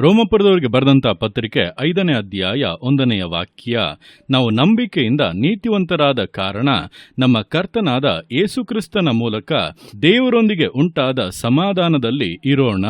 ರೋಮಪುರದವರಿಗೆ ಬರೆದಂತ ಪತ್ರಿಕೆ ಐದನೇ ಅಧ್ಯಾಯ ಒಂದನೆಯ ವಾಕ್ಯ. ನಾವು ನಂಬಿಕೆಯಿಂದ ನೀತಿವಂತರಾದ ಕಾರಣ ನಮ್ಮ ಕರ್ತನಾದ ಯೇಸುಕ್ರಿಸ್ತನ ಮೂಲಕ ದೇವರೊಂದಿಗೆ ಉಂಟಾದ ಸಮಾಧಾನದಲ್ಲಿ ಇರೋಣ.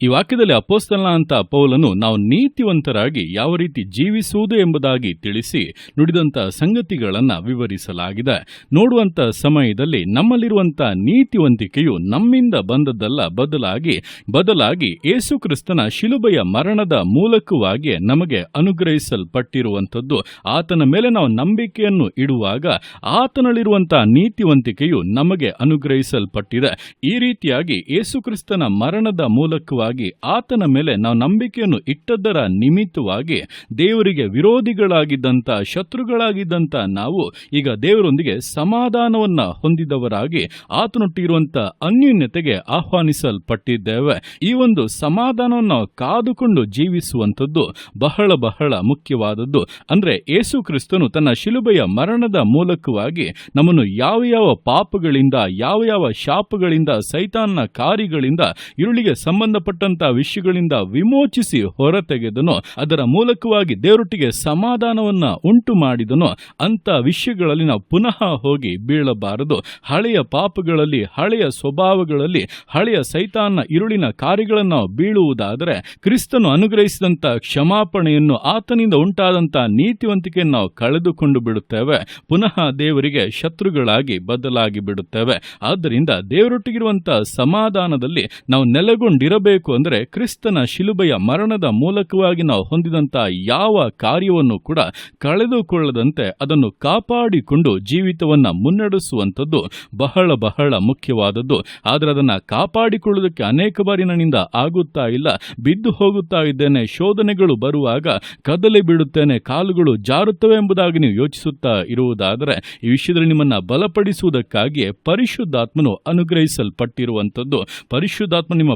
ಈ ವಾಕ್ಯದಲ್ಲಿ ಅಪೋಸ್ತಲ ಅಂತ ಪೌಲನು ನಾವು ನೀತಿವಂತರಾಗಿ ಯಾವ ರೀತಿ ಜೀವಿಸುವುದು ಎಂಬುದಾಗಿ ತಿಳಿಸಿ ನುಡಿದಂತ ಸಂಗತಿಗಳನ್ನು ವಿವರಿಸಲಾಗಿದೆ. ನೋಡುವಂತ ಸಮಯದಲ್ಲಿ ನಮ್ಮಲ್ಲಿರುವಂತ ನೀತಿವಂತಿಕೆಯು ನಮ್ಮಿಂದ ಬಂದದ್ದಲ್ಲ, ಬದಲಾಗಿ ಬದಲಾಗಿ ಯೇಸುಕ್ರಿಸ್ತನ ಶಿಲುಬೆಯ ಮರಣದ ಮೂಲಕವಾಗಿ ನಮಗೆ ಅನುಗ್ರಹಿಸಲ್ಪಟ್ಟಿರುವಂಥದ್ದು. ಆತನ ಮೇಲೆ ನಾವು ನಂಬಿಕೆಯನ್ನು ಇಡುವಾಗ ಆತನಲ್ಲಿರುವಂತಹ ನೀತಿವಂತಿಕೆಯು ನಮಗೆ ಅನುಗ್ರಹಿಸಲ್ಪಟ್ಟಿದೆ. ಈ ರೀತಿಯಾಗಿ ಯೇಸುಕ್ರಿಸ್ತನ ಮರಣದ ಮೂಲಕವಾಗಿ ಆತನ ಮೇಲೆ ನಾವು ನಂಬಿಕೆಯನ್ನು ಇಟ್ಟದ್ದರ ನಿಮಿತ್ತವಾಗಿ ದೇವರಿಗೆ ವಿರೋಧಿಗಳಾಗಿದ್ದಂಥ, ಶತ್ರುಗಳಾಗಿದ್ದಂಥ ನಾವು ಈಗ ದೇವರೊಂದಿಗೆ ಸಮಾಧಾನವನ್ನ ಹೊಂದಿದವರಾಗಿ ಆತನೊಟ್ಟಿರುವಂಥ ಅನ್ಯೂನ್ಯತೆಗೆ ಆಹ್ವಾನಿಸಲ್ಪಟ್ಟಿದ್ದೇವೆ. ಈ ಒಂದು ಸಮಾಧಾನವನ್ನು ಕಾದುಕೊಂಡು ಜೀವಿಸುವಂಥದ್ದು ಬಹಳ ಬಹಳ ಮುಖ್ಯವಾದದ್ದು. ಅಂದ್ರೆ ಯೇಸು ಕ್ರಿಸ್ತನು ತನ್ನ ಶಿಲುಬೆಯ ಮರಣದ ಮೂಲಕವಾಗಿ ನಮ್ಮನ್ನು ಯಾವ ಯಾವ ಪಾಪಗಳಿಂದ, ಯಾವ ಯಾವ ಶಾಪಗಳಿಂದ, ಸೈತಾನ್ನ ಕಾರ್ಯಗಳಿಂದ, ಇರುಳಿಗೆ ಸಂಬಂಧಪಟ್ಟಂತ ವಿಷಯಗಳಿಂದ ವಿಮೋಚಿಸಿ ಹೊರತೆಗೆದನು, ಅದರ ಮೂಲಕವಾಗಿ ದೇವರೊಟ್ಟಿಗೆ ಸಮಾಧಾನವನ್ನ ಉಂಟು ಮಾಡಿದನು ಅಂತ ವಿಷಯಗಳಲ್ಲಿ ನಾವು ಪುನಃ ಹೋಗಿ ಬೀಳಬಾರದು. ಹಳೆಯ ಪಾಪಗಳಲ್ಲಿ, ಹಳೆಯ ಸ್ವಭಾವಗಳಲ್ಲಿ, ಹಳೆಯ ಸೈತಾನ್ನ ಇರುಳಿನ ಕಾರ್ಯಗಳನ್ನು ಬೀಳುವುದಾದರೆ, ಕ್ರಿಸ್ತನು ಅನುಗ್ರಹಿಸಿದಂತಹ ಕ್ಷಮಾಪಣೆಯನ್ನು ಆತನಿಂದ ಉಂಟಾದಂತ ನೀತಿವಂತಿಕೆಯನ್ನು ನಾವು ಕಳೆದುಕೊಂಡು ಬಿಡುತ್ತೇವೆ. ಪುನಃ ದೇವರಿಗೆ ಶತ್ರುಗಳಾಗಿ ಬದಲಾಗಿ ಬಿಡುತ್ತೇವೆ. ಆದ್ದರಿಂದ ದೇವರೊಟ್ಟಿಗಿರುವಂತ ಸಮಾಧಾನದಲ್ಲಿ ನಾವು ನೆಲೆಗೊಂಡಿರಬೇಕು. ಅಂದರೆ ಕ್ರಿಸ್ತನ ಶಿಲುಬೆಯ ಮರಣದ ಮೂಲಕವಾಗಿ ನಾವು ಹೊಂದಿದಂಥ ಯಾವ ಕಾರ್ಯವನ್ನು ಕೂಡ ಕಳೆದುಕೊಳ್ಳದಂತೆ ಅದನ್ನು ಕಾಪಾಡಿಕೊಂಡು ಜೀವಿತವನ್ನು ಮುನ್ನಡೆಸುವಂಥದ್ದು ಬಹಳ ಬಹಳ ಮುಖ್ಯವಾದದ್ದು. ಆದರೆ ಅದನ್ನು ಕಾಪಾಡಿಕೊಳ್ಳುವುದಕ್ಕೆ ಅನೇಕ ಬಾರಿ ನನ್ನಿಂದ ಆಗುತ್ತಾ ಇಲ್ಲ. ಬಿದ್ದು ಹೋಗುತ್ತಾ ಇದ್ದೇನೆ. ಶೋಧನೆಗಳು ಬರುವಾಗ ಕದಲಿ ಬಿಡುತ್ತೇನೆ ಕಾಲುಗಳು ಜಾರುತ್ತವೆ ಎಂಬುದಾಗಿ ನೀವು ಯೋಚಿಸುತ್ತಾ ಇರುವುದಾದರೆ ಈ ವಿಷಯದಲ್ಲಿ ನಿಮ್ಮನ್ನ ಬಲಪಡಿಸುವುದಕ್ಕಾಗಿಯೇ ಪರಿಶುದ್ಧಾತ್ಮನು ಅನುಗ್ರಹಿಸಲ್ಪಟ್ಟಿರುವಂಥದ್ದು. ಪರಿಶುದ್ಧಾತ್ಮ ನಿಮ್ಮ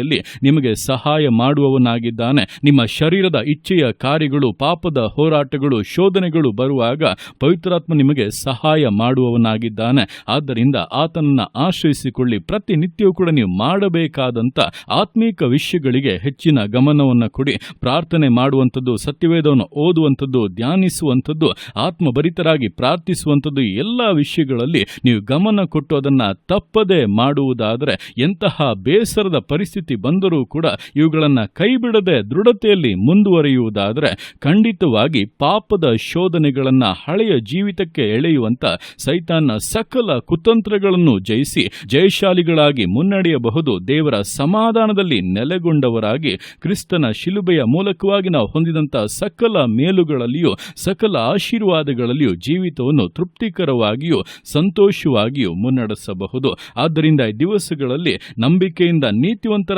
ಬಲಹೀನತೆಯಲ್ಲಿ ನಿಮಗೆ ಸಹಾಯ ಮಾಡುವವನಾಗಿದ್ದಾನೆ. ನಿಮ್ಮ ಶರೀರದ ಇಚ್ಛೆಯ ಕಾರ್ಯಗಳು, ಪಾಪದ ಹೋರಾಟಗಳು, ಶೋಧನೆಗಳು ಬರುವಾಗ ಪವಿತ್ರಾತ್ಮ ನಿಮಗೆ ಸಹಾಯ ಮಾಡುವವನಾಗಿದ್ದಾನೆ. ಆದ್ದರಿಂದ ಆತನನ್ನ ಆಶ್ರಯಿಸಿಕೊಳ್ಳಿ. ಪ್ರತಿನಿತ್ಯವೂ ಕೂಡ ನೀವು ಮಾಡಬೇಕಾದಂಥ ಆತ್ಮೀಕ ವಿಷಯಗಳಿಗೆ ಹೆಚ್ಚಿನ ಗಮನವನ್ನು ಕೊಡಿ. ಪ್ರಾರ್ಥನೆ ಮಾಡುವಂಥದ್ದು, ಸತ್ಯವೇದವನ್ನು ಓದುವಂಥದ್ದು, ಧ್ಯಾನಿಸುವಂಥದ್ದು, ಆತ್ಮಭರಿತರಾಗಿ ಪ್ರಾರ್ಥಿಸುವಂಥದ್ದು ಎಲ್ಲ ವಿಷಯಗಳಲ್ಲಿ ನೀವು ಗಮನ ಕೊಟ್ಟು ಅದನ್ನು ತಪ್ಪದೆ ಮಾಡುವುದಾದರೆ ಎಂತಹ ಬೇಸರದ ಪರಿಸ್ಥಿತಿ ಬಂದರೂ ಕೂಡ ಇವುಗಳನ್ನು ಕೈಬಿಡದೆ ದೃಢತೆಯಲ್ಲಿ ಮುಂದುವರಿಯುವುದಾದರೆ ಖಂಡಿತವಾಗಿ ಪಾಪದ ಶೋಧನೆಗಳನ್ನು ಹಳೆಯ ಜೀವಿತಕ್ಕೆ ಎಳೆಯುವಂತ ಸೈತಾನ್ನ ಸಕಲ ಕುತಂತ್ರಗಳನ್ನು ಜಯಿಸಿ ಜಯಶಾಲಿಗಳಾಗಿ ಮುನ್ನಡೆಯಬಹುದು, ದೇವರ ಸಮಾಧಾನದಲ್ಲಿ ನೆಲೆಗೊಂಡವರಾಗಿ ಕ್ರಿಸ್ತನ ಶಿಲುಬೆಯ ಮೂಲಕವಾಗಿ ನಾವು ಹೊಂದಿದಂತ ಸಕಲ ಮೇಲುಗಳಲ್ಲಿಯೂ, ಸಕಲ ಆಶೀರ್ವಾದಗಳಲ್ಲಿಯೂ ಜೀವಿತವನ್ನು ತೃಪ್ತಿಕರವಾಗಿಯೂ, ಸಂತೋಷವಾಗಿಯೂ ಮುನ್ನಡೆಸಬಹುದು. ಆದ್ದರಿಂದ ಈ ದಿವಸಗಳಲ್ಲಿ ನಂಬಿಕೆಯಿಂದ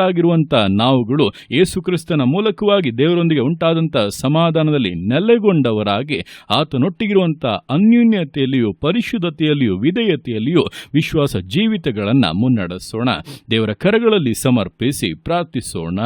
ನೀತಿವಂತರಾಗಿರುವಂತ ನಾವುಗಳು ಯೇಸುಕ್ರಿಸ್ತನ ಮೂಲಕವಾಗಿ ದೇವರೊಂದಿಗೆ ಉಂಟಾದಂಥ ಸಮಾಧಾನದಲ್ಲಿ ನೆಲೆಗೊಂಡವರಾಗಿ ಆತನೊಟ್ಟಿಗಿರುವಂತ ಅನ್ಯೂನ್ಯತೆಯಲ್ಲಿಯೂ ಪರಿಶುದ್ಧತೆಯಲ್ಲಿಯೂ ವಿಧೇಯತೆಯಲ್ಲಿಯೂ ವಿಶ್ವಾಸ ಜೀವಿತಗಳನ್ನ ಮುನ್ನಡೆಸೋಣ. ದೇವರ ಕರಗಳಲ್ಲಿ ಸಮರ್ಪಿಸಿ ಪ್ರಾರ್ಥಿಸೋಣ.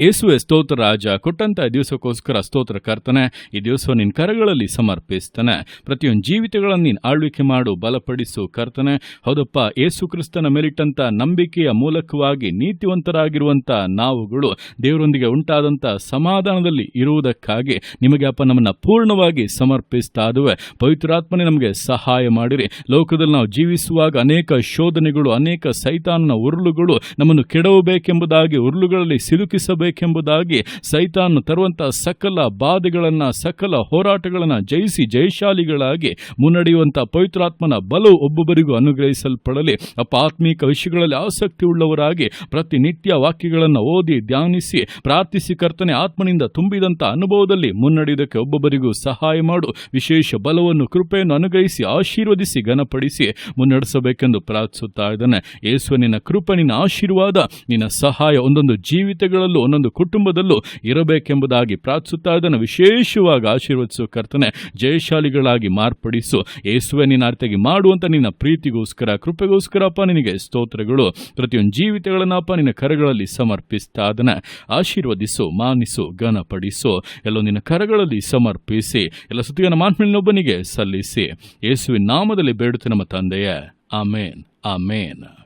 ಯೇಸುವೆ ಸ್ತೋತ್ರ ರಾಜ, ಕೊಟ್ಟಂತ ದಿವಸಕ್ಕೋಸ್ಕರ ಸ್ತೋತ್ರ ಕರ್ತನೆ, ಈ ದಿವಸ ನಿನ್ನ ಕರಗಳಲ್ಲಿ ಸಮರ್ಪಿಸ್ತಾನೆ. ಪ್ರತಿಯೊಂದು ಜೀವಿತಗಳನ್ನು ನೀನು ಆಳ್ವಿಕೆ ಮಾಡು, ಬಲಪಡಿಸು ಕರ್ತನೆ. ಹೌದಪ್ಪ, ಯೇಸು ಕ್ರಿಸ್ತನ ಮೇಲಿಟ್ಟಂತ ನಂಬಿಕೆಯ ಮೂಲಕವಾಗಿ ನೀತಿವಂತರಾಗಿರುವಂತ ನಾವುಗಳು, ದೇವರೊಂದಿಗೆ ಉಂಟಾದಂತ ಸಮಾಧಾನದಲ್ಲಿ ಇರುವುದಕ್ಕಾಗಿ ನಿಮಗೆ ಅಪ್ಪ ನಮ್ಮನ್ನ ಪೂರ್ಣವಾಗಿ ಸಮರ್ಪಿಸ್ತಾ ಇದುವೆ ಪವಿತ್ರಾತ್ಮನೆ ನಮಗೆ ಸಹಾಯ ಮಾಡಿರಿ. ಲೋಕದಲ್ಲಿ ನಾವು ಜೀವಿಸುವಾಗ ಅನೇಕ ಶೋಧನೆಗಳು, ಅನೇಕ ಸೈತಾನನ ಉರುಳುಗಳು ನಮ್ಮನ್ನು ಕೆಡವಬೇಕೆಂಬುದಾಗಿ ಉರುಳುಗಳಲ್ಲಿ ಸಿಲುಕಿಸಬೇಕು. ಬೇಕೆಂಬುದಾಗಿ ಸೈತಾನ್ ತರುವಂತಹ ಸಕಲ ಬಾಧೆಗಳನ್ನ, ಸಕಲ ಹೋರಾಟಗಳನ್ನ ಜಯಿಸಿ ಜಯಶಾಲಿಗಳಾಗಿ ಮುನ್ನಡೆಯುವಂತಹ ಪವಿತ್ರಾತ್ಮನ ಬಲವು ಒಬ್ಬೊಬ್ಬರಿಗೂ ಅನುಗ್ರಹಿಸಲ್ಪಡಲಿ. ಅಪ್ಪ, ಆತ್ಮೀಕ ವಿಷಯಗಳಲ್ಲಿ ಆಸಕ್ತಿ ಉಳ್ಳವರಾಗಿ ಪ್ರತಿನಿತ್ಯ ವಾಕ್ಯಗಳನ್ನು ಓದಿ, ಧ್ಯಾನಿಸಿ, ಪ್ರಾರ್ಥಿಸಿ ಕರ್ತನೆ, ಆತ್ಮನಿಂದ ತುಂಬಿದಂತಹ ಅನುಭವದಲ್ಲಿ ಮುನ್ನಡೆಯುವುದಕ್ಕೆ ಒಬ್ಬೊಬ್ಬರಿಗೂ ಸಹಾಯ ಮಾಡು. ವಿಶೇಷ ಬಲವನ್ನು, ಕೃಪೆಯನ್ನು ಅನುಗ್ರಹಿಸಿ, ಆಶೀರ್ವದಿಸಿ, ಘನಪಡಿಸಿ ಮುನ್ನಡೆಸಬೇಕೆಂದು ಪ್ರಾರ್ಥಿಸುತ್ತಾ ಇದ್ದಾನೆ. ಯೇಸುವ ನಿನ್ನ ಕೃಪೆ, ನಿನ್ನ ಆಶೀರ್ವಾದ, ನಿನ್ನ ಸಹಾಯ ಒಂದೊಂದು ಜೀವಿತಗಳಲ್ಲೂ ಒಂದೊಂದು ಕುಟುಂಬದಲ್ಲೂ ಇರಬೇಕೆಂಬುದಾಗಿ ಪ್ರಾರ್ಥಿಸುತ್ತಾ ಇದನ್ನು ವಿಶೇಷವಾಗಿ ಆಶೀರ್ವದಿಸು ಕರ್ತನೆ, ಜಯಶಾಲಿಗಳಾಗಿ ಮಾರ್ಪಡಿಸು. ಯೇಸುವೆ ನಿನ್ನ ಅರ್ಥಗೆ ಮಾಡುವಂತ ನಿನ್ನ ಪ್ರೀತಿಗೋಸ್ಕರ ಕೃಪೆಗೋಸ್ಕರಪ್ಪ ನಿನಗೆ ಸ್ತೋತ್ರಗಳು. ಪ್ರತಿಯೊಂದು ಜೀವಿತಗಳನ್ನಪ್ಪ ನಿನ್ನ ಕರಗಳಲ್ಲಿ ಸಮರ್ಪಿಸ್ತಾ ಅದನ್ನು ಆಶೀರ್ವದಿಸು, ಮಾನಿಸು, ಘನಪಡಿಸು. ಎಲ್ಲೋ ನಿನ್ನ ಕರಗಳಲ್ಲಿ ಸಮರ್ಪಿಸಿ, ಎಲ್ಲ ಸುತ್ತಿಗನ ಮಾನ್ಮೇಲಿನೊಬ್ಬನಿಗೆ ಸಲ್ಲಿಸಿ. ಯೇಸುವಿನ ನಾಮದಲ್ಲಿ ಬೇಡುತ್ತೆ ನಮ್ಮ ತಂದೆಯೇ. ಆಮೇನ್. ಆಮೇನ್.